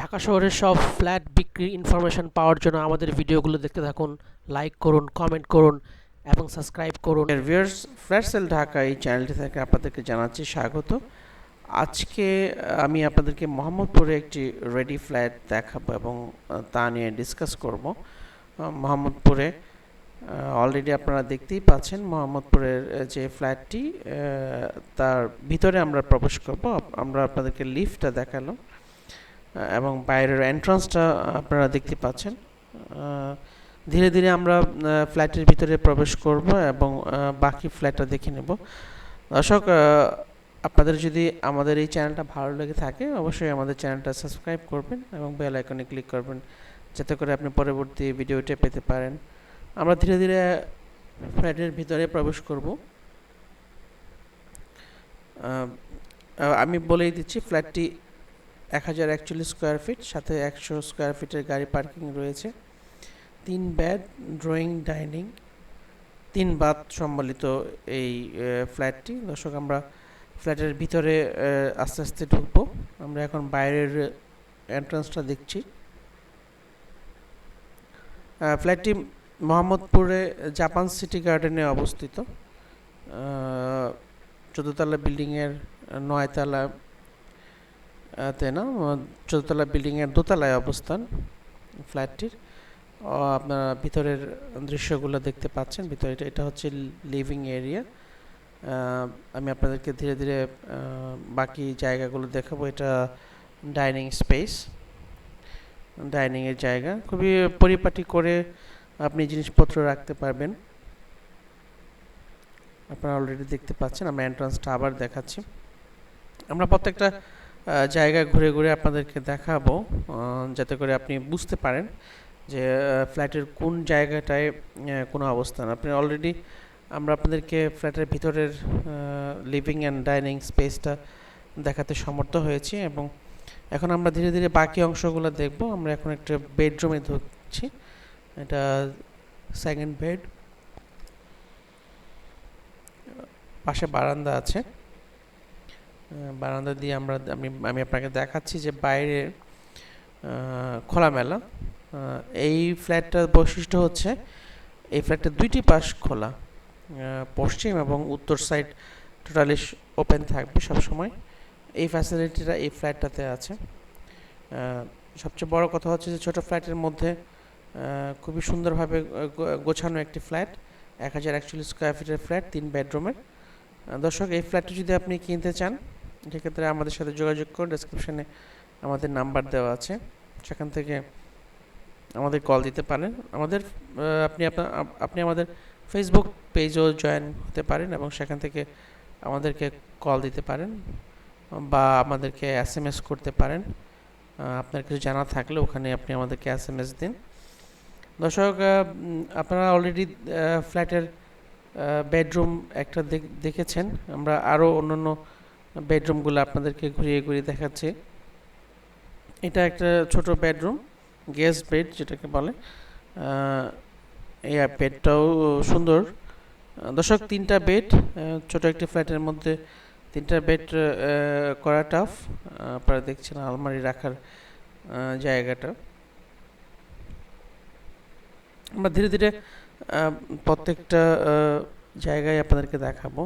ঢাকা শহরের সব ফ্ল্যাট বিক্রির ইনফরমেশন পাওয়ার জন্য আমাদের ভিডিওগুলো দেখতে থাকুন লাইক করুন কমেন্ট করুন এবং সাবস্ক্রাইব করুন। ভিউয়ার্স ফ্ল্যাট সেল ঢাকা এই চ্যানেলটি থেকে আপনাদেরকে জানাচ্ছি স্বাগত। আজকে আমি আপনাদেরকে মোহাম্মদপুরে একটি রেডি ফ্ল্যাট দেখাবো এবং তা নিয়ে ডিসকাস করব। মোহাম্মদপুরে অলরেডি আপনারা দেখতেই পাচ্ছেন মোহাম্মদপুরের যে ফ্ল্যাটটি তার ভিতরে আমরা প্রবেশ করব। আমরা আপনাদেরকে লিফটটা দেখালাম। এবং বাইরের এন্ট্রান্সটা আপনারা দেখতে পাচ্ছেন। ধীরে ধীরে আমরা ফ্ল্যাটের ভিতরে প্রবেশ করব এবং বাকি ফ্ল্যাটটা দেখে নেব। দর্শক আপনাদের যদি আমাদের এই চ্যানেলটা ভালো লেগে থাকে, অবশ্যই আমাদের চ্যানেলটা সাবস্ক্রাইব করবেন এবং বেল আইকনে ক্লিক করবেন, যাতে করে আপনি পরবর্তী ভিডিওটা পেতে পারেন। আমরা ধীরে ধীরে ফ্ল্যাটের ভিতরে প্রবেশ করব। আমি বলেই দিচ্ছি ফ্ল্যাটটি এক হাজার একচল্লিশ স্কোয়ার ফিট সাথে একশো স্কোয়ার ফিটের গাড়ি পার্কিং রয়েছে। তিন বেড ড্রয়িং ডাইনিং তিন বাথ সম্বলিত এই ফ্ল্যাটটি দর্শক, আমরা ফ্ল্যাটের ভিতরে আস্তে আস্তে ঢুকবো। আমরা এখন বাইরের এন্ট্রান্সটা দেখছি। ফ্ল্যাটটি মোহাম্মদপুরে জাপান সিটি গার্ডেনে অবস্থিত। চোদ্দতলা বিল্ডিংয়ের নয়তলা তে না চোদ্দতলা বিল্ডিংয়ের দোতলায় অবস্থান ফ্ল্যাটটির আপনারা ভিতরের দৃশ্যগুলো দেখতে পাচ্ছেন। ভিতরে এটা হচ্ছে লিভিং এরিয়া আমি আপনাদেরকে ধীরে ধীরে বাকি জায়গাগুলো দেখাবো। এটা ডাইনিং স্পেস ডাইনিংয়ের জায়গা। খুবই পরিপাটি করে আপনি জিনিসপত্র রাখতে পারবেন। আপনারা অলরেডি দেখতে পাচ্ছেন, আমরা এন্ট্রান্সটা আবার দেখাচ্ছি। আমরা প্রত্যেকটা জায়গা ঘুরে ঘুরে আপনাদেরকে দেখাবো যাতে করে আপনি বুঝতে পারেন যে ফ্ল্যাটের কোন জায়গাটায় কোনো অবস্থান। আপনি অলরেডি আমরা আপনাদেরকে ফ্ল্যাটের ভিতরের লিভিং অ্যান্ড ডাইনিং স্পেসটা দেখাতে সমর্থ হয়েছি এবং এখন আমরা ধীরে ধীরে বাকি অংশগুলো দেখব। আমরা এখন একটা বেডরুমে ঢুকছি। এটা সেকেন্ড বেড পাশে বারান্দা আছে। বারান্দা দিয়ে আমরা আমি আমি আপনাকে দেখাচ্ছি যে বাইরে খোলামেলা এই ফ্ল্যাটটার বৈশিষ্ট্য হচ্ছে এই ফ্ল্যাটটার দুইটি পাশ খোলা পশ্চিম এবং উত্তর সাইড টোটালি ওপেন থাকবে সব সময় এই ফ্যাসিলিটিটা এই ফ্ল্যাটটাতে আছে। সবচেয়ে বড় কথা হচ্ছে যে ছোট ফ্ল্যাটের মধ্যে খুবই সুন্দরভাবে গোছানো একটি ফ্ল্যাট, এক হাজার একচল্লিশ স্কোয়ার ফিটের ফ্ল্যাট, তিন বেডরুমের। দর্শক, এই ফ্ল্যাটটি যদি আপনি কিনতে চান সেক্ষেত্রে আমাদের সাথে যোগাযোগ করুন ডেসক্রিপশনে আমাদের নাম্বার দেওয়া আছে। সেখান থেকে আমাদের কল দিতে পারেন। আমাদের আপনি আপনার, আপনি আমাদের ফেসবুক পেজও জয়েন হতে পারেন এবং সেখান থেকে আমাদেরকে কল দিতে পারেন বা আমাদেরকে এস এম এস করতে পারেন। আপনার কিছু জানা থাকলে ওখানে আপনি আমাদেরকে এস এম এস দিন। দর্শক আপনারা অলরেডি ফ্ল্যাটের বেডরুম একটা দেখ- দেখেছেন। আমরা আরও অন্যান্য বেডরুমগুলো আপনাদেরকে ঘুরিয়ে ঘুরিয়ে দেখাচ্ছি। এটা একটা ছোট বেডরুম গেস্ট বেড যেটাকে বলে। এই বেডটাও সুন্দর। দর্শক, তিনটা বেড ছোট একটি ফ্ল্যাটের মধ্যে তিনটা বেড করা টাফ আপনারা দেখছেন আলমারি রাখার জায়গাটা। আমরা ধীরে ধীরে প্রত্যেকটা জায়গায় আপনাদেরকে দেখাবো।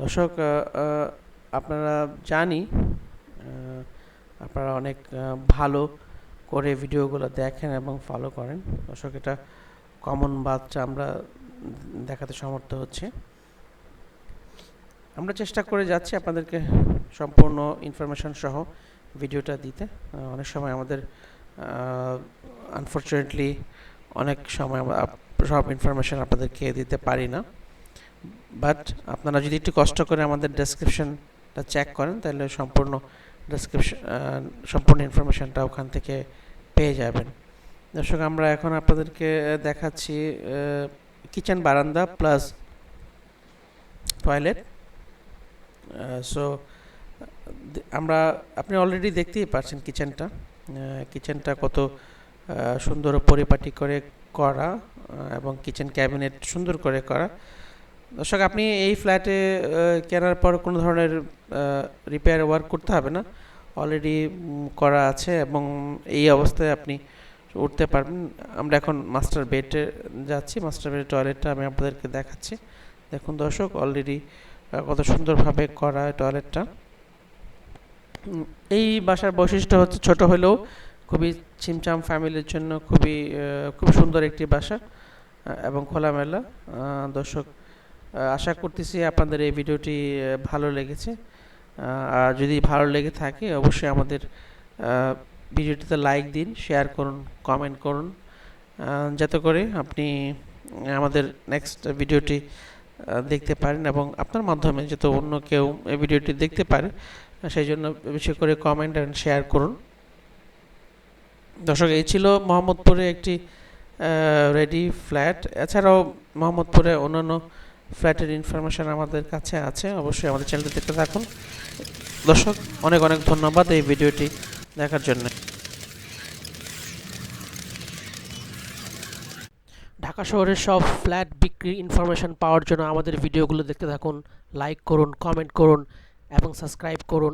দর্শক আপনারা জানি আপনারা অনেক ভালো করে ভিডিওগুলো দেখেন এবং ফলো করেন। দর্শক, এটা কমন বাচ্চা আমরা দেখাতে সমর্থ হচ্ছে। আমরা চেষ্টা করে যাচ্ছি আপনাদেরকে সম্পূর্ণ ইনফরমেশন সহ ভিডিওটা দিতে। অনেক সময় আমাদের আনফর্চুনেটলি অনেক সময় আমরা সব ইনফরমেশন আপনাদেরকে দিতে পারি না। বাট আপনারা যদি একটু কষ্ট করে আমাদের ডেসক্রিপশনটা চেক করেন, তাহলে সম্পূর্ণ ডেসক্রিপশন সম্পূর্ণ ইনফরমেশনটা ওখান থেকে পেয়ে যাবেন। দর্শক, আমরা এখন আপনাদেরকে দেখাচ্ছি কিচেন বারান্দা প্লাস টয়লেট সো আমরা, আপনি অলরেডি দেখতেই পাচ্ছেন কিচেনটা কিচেনটা কত সুন্দর পরিপাটি করে করা এবং কিচেন ক্যাবিনেট সুন্দর করে করা। দর্শক, আপনি এই ফ্ল্যাটে কেনার পর কোনো ধরনের রিপেয়ার ওয়ার্ক করতে হবে না। অলরেডি করা আছে এবং এই অবস্থায় আপনি উঠতে পারবেন। আমরা এখন মাস্টার বেডে যাচ্ছি। মাস্টার বেডের টয়লেটটা আমি আপনাদেরকে দেখাচ্ছি। দেখুন দর্শক অলরেডি কত সুন্দরভাবে করা টয়লেটটা এই বাসার বৈশিষ্ট্য হচ্ছে ছোট হলেও খুবই ছিমচাম ফ্যামিলির জন্য খুবই খুব সুন্দর একটি বাসা এবং খোলামেলা। দর্শক আশা করতেছি আপনাদের এই ভিডিওটি ভালো লেগেছে। আর যদি ভালো লেগে থাকে, অবশ্যই আমাদের ভিডিওটিতে লাইক দিন, শেয়ার করুন, কমেন্ট করুন। যাতে করে আপনি আমাদের নেক্সট ভিডিওটি দেখতে পারেন এবং আপনার মাধ্যমে যাতে অন্য কেউ এই ভিডিওটি দেখতে পারে, সেই জন্য বেশি করে কমেন্ট অ্যান্ড শেয়ার করুন। দর্শক, এই ছিল মোহাম্মদপুরে একটি রেডি ফ্ল্যাট। এছাড়াও মোহাম্মদপুরে অন্যান্য ফ্ল্যাটের ইনফরমেশান আমাদের কাছে আছে, অবশ্যই আমাদের চ্যানেলটি দেখতে থাকুন। দর্শক, অনেক অনেক ধন্যবাদ এই ভিডিওটি দেখার জন্য। ঢাকা শহরের সব ফ্ল্যাট বিক্রি ইনফরমেশান পাওয়ার জন্য আমাদের ভিডিওগুলো দেখতে থাকুন লাইক করুন কমেন্ট করুন এবং সাবস্ক্রাইব করুন।